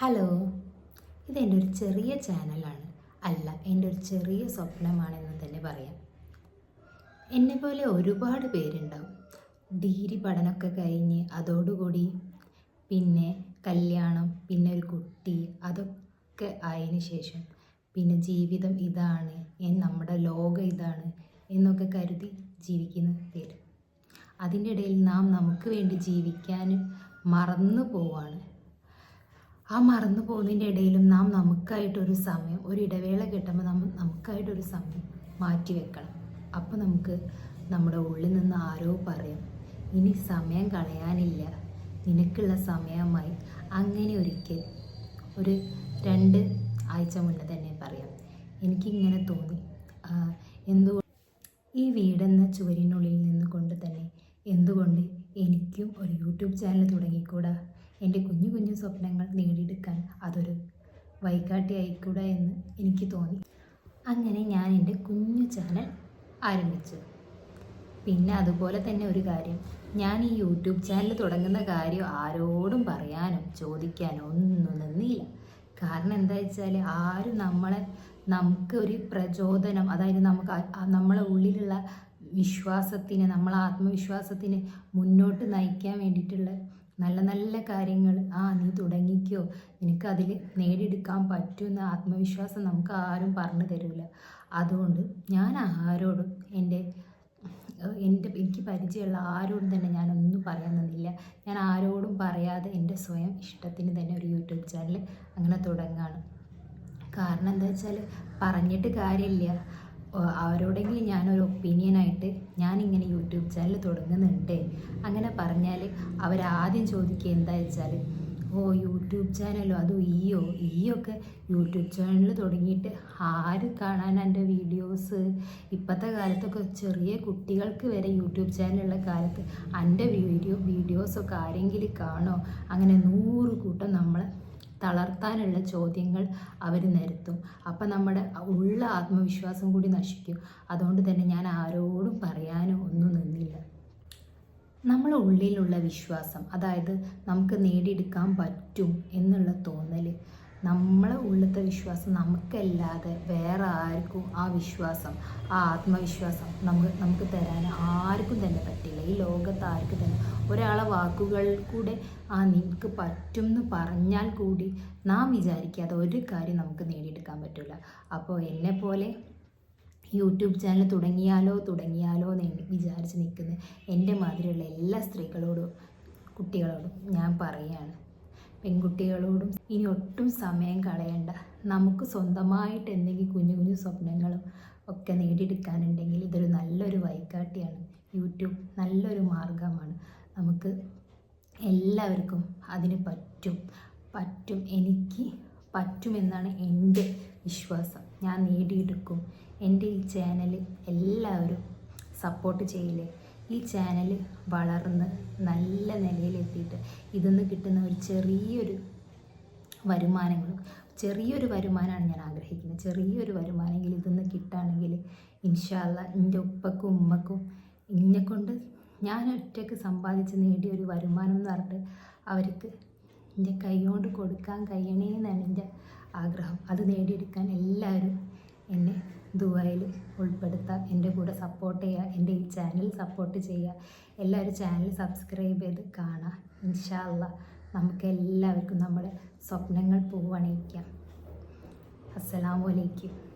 Hello ഇതെന്റെ ഒരു ചെറിയ ചാനലാണ്. അല്ല എന്റെ ഒരു ചെറിയ സ്വപ്നമാണെന്ന് തന്നെ പറയാം. എന്നെ പോലെ ഒരുപാട് പേരുണ്ടാവും. ഡിഗ്രി പഠനമൊക്കെ കഴിഞ്ഞ് അതോടുകൂടി പിന്നെ കല്യാണം പിന്നെ ഒരു കുട്ടി അതൊക്കെ ആയതിനു ശേഷം പിന്നെ ജീവിതം ഇതാണ് നമ്മുടെ ലോകം ഇതാണ് എന്നൊക്കെ കരുതി ജീവിക്കുന്ന പേര്. അതിന്റെ ഇടയിൽ നാം നമുക്ക് വേണ്ടി ജീവിക്കാനും മറന്നു പോവാണ് ആ മറന്നു പോകുന്നതിന്റെ ഇടയിലും നാം നമുക്കായിട്ടൊരു സമയം ഒരു ഇടവേള കിട്ടുമ്പോൾ നമ്മൾ നമുക്കായിട്ടൊരു സമയം മാറ്റി വെക്കണം. അപ്പോൾ നമുക്ക് നമ്മുടെ ഉള്ളിൽ നിന്ന് ആരോ പറയും ഇനി സമയം കളയാനില്ല നിനക്കുള്ള സമയമായി. അങ്ങനെ ഒരിക്കൽ ഒരു രണ്ട് ആഴ്ച മുന്നേ തന്നെ പറയാം എനിക്കിങ്ങനെ തോന്നി. എന്തോ ഈ വീടെന്ന ചുവരിനുള്ളിൽ നിന്ന് കൊണ്ട് തന്നെ എന്തുകൊണ്ട് എനിക്കും ഒരു യൂട്യൂബ് ചാനൽ തുടങ്ങിക്കൂടാ? എന്റെ കുഞ്ഞു കുഞ്ഞു സ്വപ്നങ്ങൾ നേടിയെടുക്കാൻ അതൊരു വൈകാട്ടി ആയിക്കൂടാ എന്ന് എനിക്ക് തോന്നി. അങ്ങനെ ഞാൻ എന്റെ കുഞ്ഞു ചാനൽ ആരംഭിച്ചു. പിന്നെ അതുപോലെ തന്നെ ഒരു കാര്യം ഞാൻ ഈ യൂട്യൂബ് ചാനൽ തുടങ്ങുന്ന കാര്യം ആരോടും പറയാനും ചോദിക്കാനോ ഒന്നും നിന്നില്ല. കാരണം എന്താ വെച്ചാൽ ആരും നമ്മളെ നമുക്ക് ഒരു പ്രചോദനം അതായത് നമുക്ക് നമ്മളെ ഉള്ളിലുള്ള വിശ്വാസത്തിന് നമ്മളെ ആത്മവിശ്വാസത്തിന് മുന്നോട്ട് നയിക്കാൻ വേണ്ടിയിട്ടുള്ള നല്ല നല്ല കാര്യങ്ങൾ. ആ നീ തുടങ്ങിക്കോ. നിനക്കതിൽ നേടിയെടുക്കാൻ പറ്റുമെന്ന ആത്മവിശ്വാസം നമുക്ക് ആരും പറഞ്ഞു തരില്ല അതുകൊണ്ട് ഞാൻ ആരോടും എന്റെ എന്റെ എനിക്ക് പരിചയമുള്ള ആരോടും തന്നെ ഞാനൊന്നും പറയാൻ നിന്നില്ല ഞാൻ ആരോടും പറയാതെ എന്റെ സ്വയം ഇഷ്ടത്തിന് തന്നെ ഒരു യൂട്യൂബ് ചാനൽ അങ്ങനെ തുടങ്ങുകയാണ് കാരണം എന്താ വെച്ചാൽ പറഞ്ഞിട്ട് കാര്യമില്ല. അവരോടെങ്കിലും ഞാനൊരു ഒപ്പീനിയനായിട്ട് ഞാനിങ്ങനെ യൂട്യൂബ് ചാനൽ തുടങ്ങുന്നുണ്ട്. അങ്ങനെ പറഞ്ഞാൽ അവരാദ്യം ചോദിക്കുക എന്താ വെച്ചാൽ ഓ യൂട്യൂബ് ചാനലോ അതോ ഈയോ? ഈയൊക്കെ യൂട്യൂബ് ചാനൽ തുടങ്ങിയിട്ട് ആര് കാണാൻ എന്റെ വീഡിയോസ് ഇപ്പോഴത്തെ കാലത്തൊക്കെ ചെറിയ കുട്ടികൾക്ക് വരെ യൂട്യൂബ് ചാനലുള്ള കാലത്ത് എന്റെ വീഡിയോ വീഡിയോസൊക്കെ ആരെങ്കിലും കാണോ? അങ്ങനെ നൂറ് കൂട്ടം നമ്മളെ തളർത്താനുള്ള ചോദ്യങ്ങൾ അവർ നിരത്തും. അപ്പം നമ്മുടെ ഉള്ള ആത്മവിശ്വാസം കൂടി നശിക്കും. അതുകൊണ്ട് തന്നെ ഞാൻ ആരോടും പറയാനോ ഒന്നും നിന്നില്ല. നമ്മളെ ഉള്ളിലുള്ള വിശ്വാസം അതായത് നമുക്ക് നേടിയെടുക്കാൻ പറ്റും എന്നുള്ള തോന്നൽ നമ്മളെ ഉള്ളത്തെ വിശ്വാസം നമുക്കല്ലാതെ വേറെ ആർക്കും ആ വിശ്വാസം ആ ആത്മവിശ്വാസം നമുക്ക് നമുക്ക് തരാൻ ആർക്കും തന്നെ പറ്റില്ല. ഈ ലോകത്ത് ആർക്കും തന്നെ. ഒരാളെ വാക്കുകൾ കൂടെ ആ നിനക്ക് പറ്റും എന്ന് പറഞ്ഞാൽ കൂടി നാം വിചാരിക്കാതെ ഒരു കാര്യം നമുക്ക് നേടിയെടുക്കാൻ പറ്റില്ല അപ്പോൾ എന്നെ പോലെ യൂട്യൂബ് ചാനൽ തുടങ്ങിയാലോ തുടങ്ങിയാലോ എന്ന് വിചാരിച്ച് നിൽക്കുന്ന എന്റെ മാതിരിയുള്ള എല്ലാ സ്ത്രീകളോടും കുട്ടികളോടും ഞാൻ പറയുകയാണ്. പെൺകുട്ടികളോടും ഇനി ഒട്ടും സമയം കളയണ്ട. നമുക്ക് സ്വന്തമായിട്ട് എന്തെങ്കിലും കുഞ്ഞു കുഞ്ഞു സ്വപ്നങ്ങളും ഒക്കെ നേടിയെടുക്കാനുണ്ടെങ്കിൽ ഇതൊരു നല്ലൊരു വൈകാട്ടിയാണ് യൂട്യൂബ് നല്ലൊരു മാർഗമാണ് നമുക്ക് എല്ലാവർക്കും അതിന് പറ്റും. പറ്റും എനിക്ക് പറ്റുമെന്നാണ് എന്റെ വിശ്വാസം. ഞാൻ നേടിയെടുക്കും. എന്റെ ഈ ചാനൽ എല്ലാവരും സപ്പോർട്ട് ചെയ്യില്ലേ? ഈ ചാനൽ വളർന്ന് നല്ല നിലയിലെത്തിയിട്ട് ഇതിന്ന് കിട്ടുന്ന ഒരു ചെറിയൊരു വരുമാനങ്ങൾ ചെറിയൊരു വരുമാനമാണ് ഞാൻ ആഗ്രഹിക്കുന്നത്. ചെറിയൊരു വരുമാനമെങ്കിൽ ഇതിന്ന് കിട്ടുകയാണെങ്കിൽ ഇൻഷാല്ല എന്റെ ഉപ്പക്കും ഉമ്മക്കും എന്നെക്കൊണ്ട് ഞാൻ ഒറ്റയ്ക്ക് സമ്പാദിച്ച് നേടിയ ഒരു വരുമാനം എന്ന് പറഞ്ഞിട്ട് അവർക്ക് എന്റെ കൈകൊണ്ട് കൊടുക്കാൻ കൊടുക്കാൻ കഴിയണേന്നാണ് എന്റെ ആഗ്രഹം. അത് നേടിയെടുക്കാൻ എല്ലാവരും എന്നെ ദുബായിൽ ഉൾപ്പെടുത്താം. എന്റെ കൂടെ സപ്പോർട്ട് ചെയ്യുക. എന്റെ ഈ ചാനൽ സപ്പോർട്ട് ചെയ്യുക. എല്ലാവരും ചാനൽ സബ്സ്ക്രൈബ് ചെയ്ത് കാണുക ഇൻഷാല്ല നമുക്ക് എല്ലാവർക്കും നമ്മുടെ സ്വപ്നങ്ങൾ പൂവണിയിക്കാം. അസ്സലാമു അലൈക്കും.